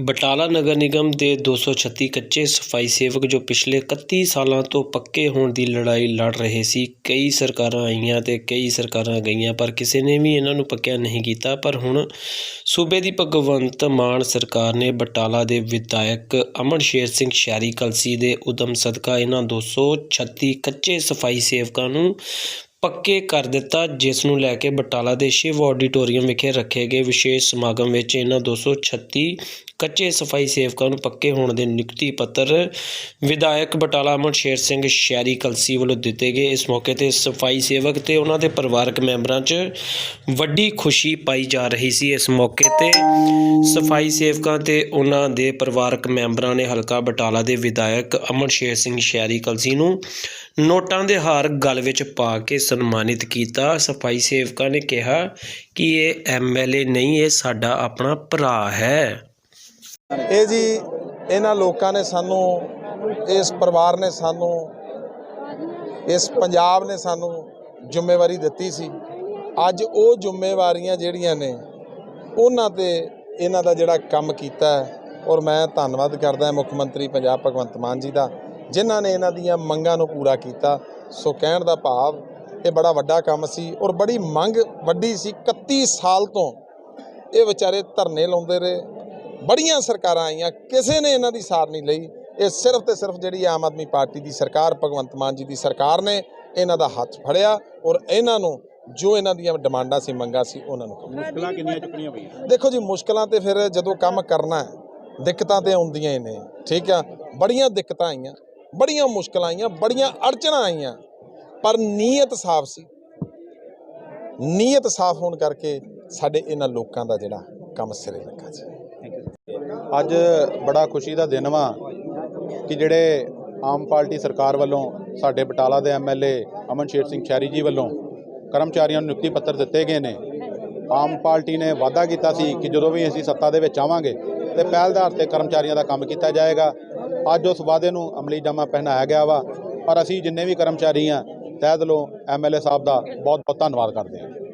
ਬਟਾਲਾ ਨਗਰ ਨਿਗਮ ਦੇ 236 ਕੱਚੇ ਸਫ਼ਾਈ ਸੇਵਕ ਜੋ ਪਿਛਲੇ 31 ਸਾਲਾਂ ਤੋਂ ਪੱਕੇ ਹੋਣ ਦੀ ਲੜਾਈ ਲੜ ਰਹੇ ਸੀ, ਕਈ ਸਰਕਾਰਾਂ ਆਈਆਂ ਤੇ ਕਈ ਸਰਕਾਰਾਂ ਗਈਆਂ, ਪਰ ਕਿਸੇ ਨੇ ਵੀ ਇਹਨਾਂ ਨੂੰ ਪੱਕਿਆ ਨਹੀਂ ਕੀਤਾ। ਪਰ ਹੁਣ ਸੂਬੇ ਦੀ ਭਗਵੰਤ ਮਾਨ ਸਰਕਾਰ ਨੇ ਬਟਾਲਾ ਦੇ ਵਿਧਾਇਕ ਅਮਨ ਸ਼ੇਰ ਸਿੰਘ ਸ਼ਹਿਰੀ ਕਲਸੀ ਦੇ ਉਦਮ ਸਦਕਾ ਇਹਨਾਂ 236 ਕੱਚੇ ਸਫ਼ਾਈ ਸੇਵਕਾਂ ਨੂੰ ਪੱਕੇ ਕਰ ਦਿੱਤਾ, ਜਿਸ ਨੂੰ ਲੈ ਕੇ ਬਟਾਲਾ ਦੇ ਸ਼ਿਵ ਆਡੀਟੋਰੀਅਮ ਵਿਖੇ ਰੱਖੇ ਗਏ ਵਿਸ਼ੇਸ਼ ਸਮਾਗਮ ਵਿੱਚ ਇਹਨਾਂ 236 ਕੱਚੇ ਸਫ਼ਾਈ ਸੇਵਕਾਂ ਨੂੰ ਪੱਕੇ ਹੋਣ ਦੇ ਨਿਯੁਕਤੀ ਪੱਤਰ ਵਿਧਾਇਕ ਬਟਾਲਾ ਅਮਰ ਸ਼ੇਰ ਸਿੰਘ ਸ਼ਹਿਰੀ ਕਲਸੀ ਵੱਲੋਂ ਦਿੱਤੇ ਗਏ। ਇਸ ਮੌਕੇ ਤੇ ਸਫ਼ਾਈ ਸੇਵਕ ਤੇ ਉਹਨਾਂ ਦੇ ਪਰਿਵਾਰਕ ਮੈਂਬਰਾਂ 'ਚ ਵੱਡੀ ਖੁਸ਼ੀ ਪਾਈ ਜਾ ਰਹੀ ਸੀ। ਇਸ ਮੌਕੇ ਤੇ ਸਫ਼ਾਈ ਸੇਵਕਾਂ ਤੇ ਉਹਨਾਂ ਦੇ ਪਰਿਵਾਰਕ ਮੈਂਬਰਾਂ ਨੇ ਹਲਕਾ ਬਟਾਲਾ ਦੇ ਵਿਧਾਇਕ ਅਮਰ ਸ਼ੇਰ ਸਿੰਘ ਸ਼ਹਿਰੀ ਕਲਸੀ ਨੂੰ ਨੋਟਾਂ ਦੇ ਹਾਰ ਗਲ ਵਿੱਚ ਪਾ ਕੇ ਸਨਮਾਨਿਤ ਕੀਤਾ। ਸਫ਼ਾਈ ਸੇਵਕਾਂ ਨੇ ਕਿਹਾ ਕਿ ਇਹ ਐਮਐਲਏ ਨਹੀਂ, ਇਹ ਸਾਡਾ ਆਪਣਾ ਭਰਾ ਹੈ। ਇਹ ਜੀ, ਇਹਨਾਂ ਲੋਕਾਂ ਨੇ ਸਾਨੂੰ, ਇਸ ਪਰਿਵਾਰ ਨੇ ਸਾਨੂੰ, ਇਸ ਪੰਜਾਬ ਨੇ ਸਾਨੂੰ ਜ਼ਿੰਮੇਵਾਰੀ ਦਿੱਤੀ ਸੀ। ਅੱਜ ਉਹ ਜ਼ਿੰਮੇਵਾਰੀਆਂ ਜਿਹੜੀਆਂ ਨੇ, ਉਹਨਾਂ ਤੇ ਇਹਨਾਂ ਦਾ ਜਿਹੜਾ ਕੰਮ ਕੀਤਾ ਔਰ ਮੈਂ ਧੰਨਵਾਦ ਕਰਦਾ ਮੁੱਖ ਮੰਤਰੀ ਪੰਜਾਬ ਭਗਵੰਤ ਮਾਨ ਜੀ ਦਾ, ਜਿਨ੍ਹਾਂ ਨੇ ਇਹਨਾਂ ਦੀਆਂ ਮੰਗਾਂ ਨੂੰ ਪੂਰਾ ਕੀਤਾ। ਸੋ ਕਹਿਣ ਦਾ ਭਾਵ, ਇਹ ਬੜਾ ਵੱਡਾ ਕੰਮ ਸੀ, ਔਰ ਬੜੀ ਮੰਗ ਵੱਡੀ ਸੀ। 31 ਸਾਲ ਤੋਂ ਇਹ ਵਿਚਾਰੇ ਧਰਨੇ ਲਾਉਂਦੇ ਰਹੇ ਬੜੀਆਂ ਸਰਕਾਰਾਂ ਆਈਆਂ ਕਿਸੇ ਨੇ ਇਹਨਾਂ ਦੀ ਸਾਰ ਨਹੀਂ ਲਈ। ਇਹ ਸਿਰਫ ਤੇ ਸਿਰਫ ਜਿਹੜੀ ਆਮ ਆਦਮੀ ਪਾਰਟੀ ਦੀ ਸਰਕਾਰ ਭਗਵੰਤ ਮਾਨ ਜੀ ਦੀ ਸਰਕਾਰ ਨੇ ਇਹਨਾਂ ਦਾ ਹੱਥ ਫੜਿਆ ਔਰ ਇਹਨਾਂ ਨੂੰ ਜੋ ਇਹਨਾਂ ਦੀਆਂ ਡਿਮਾਂਡਾਂ ਸੀ ਮੰਗਾਂ ਸੀ ਉਹਨਾਂ ਨੂੰ ਮੁਸ਼ਕਲਾਂ ਕਿੰਨੀਆਂ ਚੁੱਕਣੀਆਂ ਪਈਆਂ? ਦੇਖੋ ਜੀ ਮੁਸ਼ਕਲਾਂ ਤੇ ਫਿਰ ਜਦੋਂ ਕੰਮ ਕਰਨਾ ਹੈ ਦਿੱਕਤਾਂ ਤੇ ਆਉਂਦੀਆਂ ਹੀ ਨੇ ਠੀਕ ਆ? ਬੜੀਆਂ ਦਿੱਕਤਾਂ ਆਈਆਂ ਬੜੀਆਂ ਮੁਸ਼ਕਲਾਂ ਆਈਆਂ ਬੜੀਆਂ ਅੜਚਣਾਂ ਆਈਆਂ ਪਰ ਨੀਅਤ ਸਾਫ਼ ਸੀ। ਨੀਅਤ ਸਾਫ਼ ਹੋਣ ਕਰਕੇ ਸਾਡੇ ਇਹਨਾਂ ਲੋਕਾਂ ਦਾ ਜਿਹੜਾ ਕੰਮ ਸਿਰੇ ਲੱਗਾ ਜੀ ਅੱਜ ਬੜਾ ਖੁਸ਼ੀ ਦਾ ਦਿਨ ਵਾ ਕਿ ਜਿਹੜੇ ਆਮ ਪਾਰਟੀ ਸਰਕਾਰ ਵੱਲੋਂ ਸਾਡੇ ਬਟਾਲਾ ਦੇ ਐਮਐਲਏ ਅਮਨ ਸ਼ੇਰ ਸਿੰਘ ਸ਼ਹਿਰੀ ਜੀ ਵੱਲੋਂ ਕਰਮਚਾਰੀਆਂ ਨੂੰ ਨਿਯੁਕਤੀ ਪੱਤਰ ਦਿੱਤੇ ਗਏ ਨੇ। ਆਮ ਪਾਰਟੀ ਨੇ ਵਾਅਦਾ ਕੀਤਾ ਸੀ ਕਿ ਜਦੋਂ ਵੀ ਅਸੀਂ ਸੱਤਾ ਦੇ ਵਿੱਚ ਆਵਾਂਗੇ ਤੇ ਪਹਿਲ ਆਧਾਰ ਤੇ ਕਰਮਚਾਰੀਆਂ ਦਾ ਕੰਮ ਕੀਤਾ ਜਾਏਗਾ। ਅੱਜ ਉਸ ਵਾਅਦੇ ਨੂੰ ਅਮਲੀ ਜਾਮਾ ਪਹਿਨਾਇਆ ਗਿਆ ਵਾ। ਪਰ ਅਸੀਂ ਜਿੰਨੇ ਵੀ ਕਰਮਚਾਰੀ ਆ, ਤਹਿ ਦਿਲੋਂ ਐਮਐਲਏ ਸਾਹਿਬ ਦਾ ਬਹੁਤ ਬਹੁਤ ਧੰਨਵਾਦ ਕਰਦੇ ਹਾਂ।